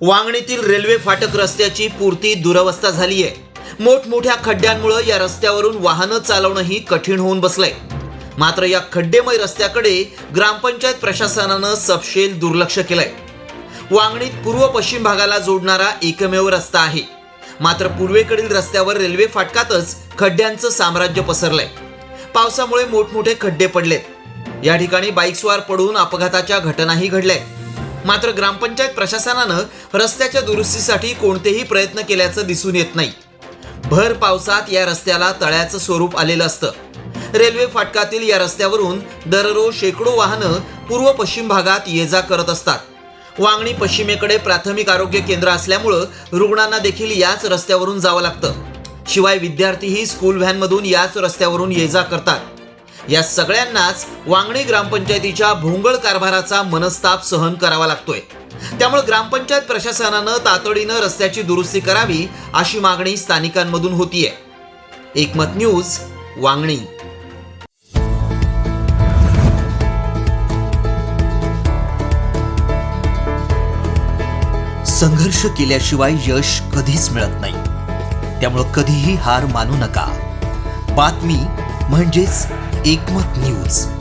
वांगणीतील railway फाटक रस्त्याची पूर्ती दुरवस्था झाली आहे मोठमोठ्या खड्ड्यांमुळं या रस्त्यावरून वाहनं चालवणंही कठीण होऊन बसलंय. मात्र या खड्डेमय रस्त्याकडे ग्रामपंचायत प्रशासनानं सपशेल दुर्लक्ष केलंय. वांगणीत पूर्व पश्चिम भागाला जोडणारा एकमेव रस्ता आहे. मात्र पूर्वेकडील रस्त्यावर रेल्वे फाटकातच खड्ड्यांचं साम्राज्य पसरलंय. पावसामुळे मोठमोठे खड्डे पडलेत. या ठिकाणी बाईकस्वार पडून अपघाताच्या घटनाही घडल्या मात्र ग्रामपंचायत प्रशासनानं रस्त्याच्या दुरुस्तीसाठी कोणतेही प्रयत्न केल्याचं दिसून येत नाही. भर पावसात या रस्त्याला तळ्याचं स्वरूप आलेलं असतं. रेल्वे फाटकातील या रस्त्यावरून दररोज शेकडो वाहनं पूर्व पश्चिम भागात ये जा करत असतात. वांगणी पश्चिमेकडे प्राथमिक आरोग्य केंद्र असल्यामुळं रुग्णांना देखील याच रस्त्यावरून जावं लागतं. शिवाय विद्यार्थीही स्कूल व्हॅनमधून याच रस्त्यावरून ये जा करतात. या सगळ्यांनाच वांगणी ग्रामपंचायतीच्या भोंगळ कारभाराचा मनस्ताप सहन करावा लागतोय. त्यामुळे ग्रामपंचायत प्रशासनानं तातडीनं रस्त्याची दुरुस्ती करावी अशी मागणी स्थानिकांमधून होतीये. एकमत न्यूज वांगणी. संघर्ष केल्याशिवाय यश कधीच मिळत नाही. त्यामुळं कधीही हार मानू नका. बातमी म्हणजेच एकमत न्यूज